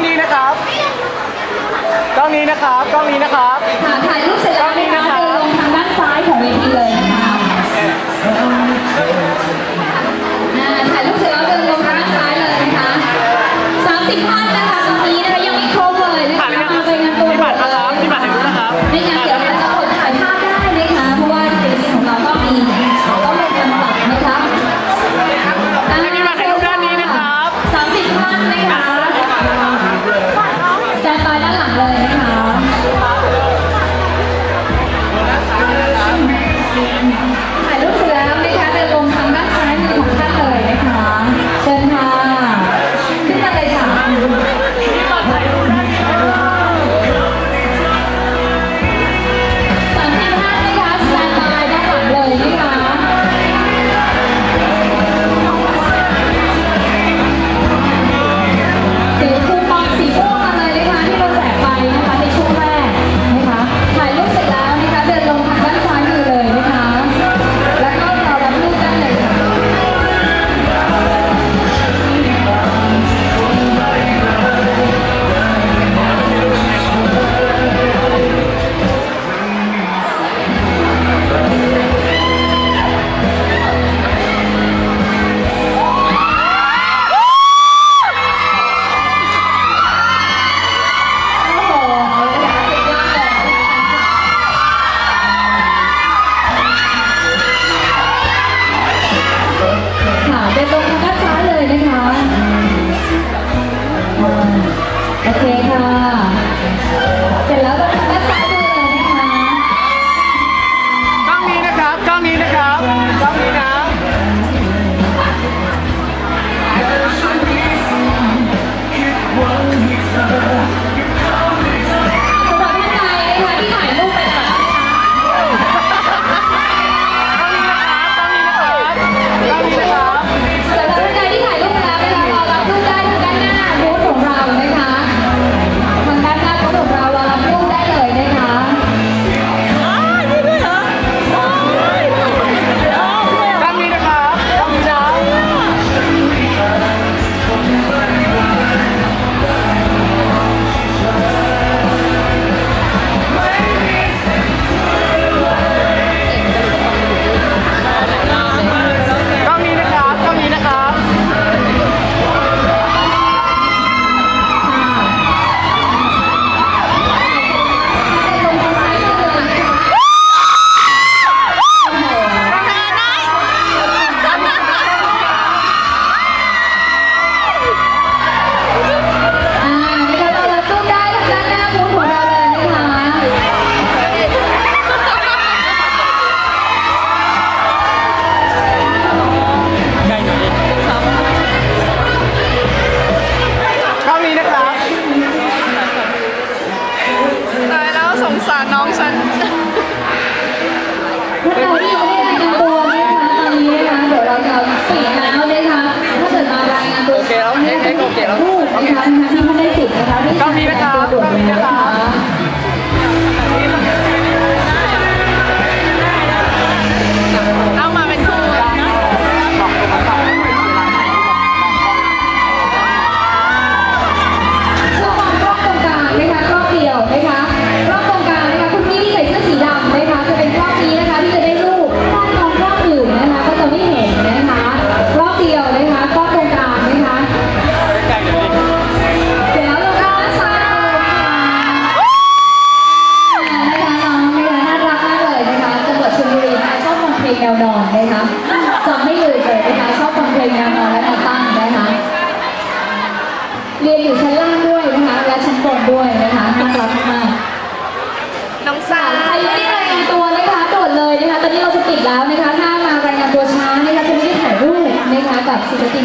องนี้นะครับกล้องนี้นะครับกล้องนี้นะครับถ่ายรูปเสร็จแล้วนะคะเดินลงทางด้านซ้ายของเวทีเลย ค่ะ ก็มีนะคะก็มีนะคะ เรียนอยู่ชั้นล่างด้วยนะคะ และชั้นบนด้วยนะคะน่ารักมากน้องสาวใครไม่ได้รายงานตัวนะคะโดดเลยนะคะ ตอนนี้เราจะปิดแล้วนะคะ ถ้ามารายงานตัวช้านะคะจะไม่ได้ถ่ายรูปนะคะกับศิลปิน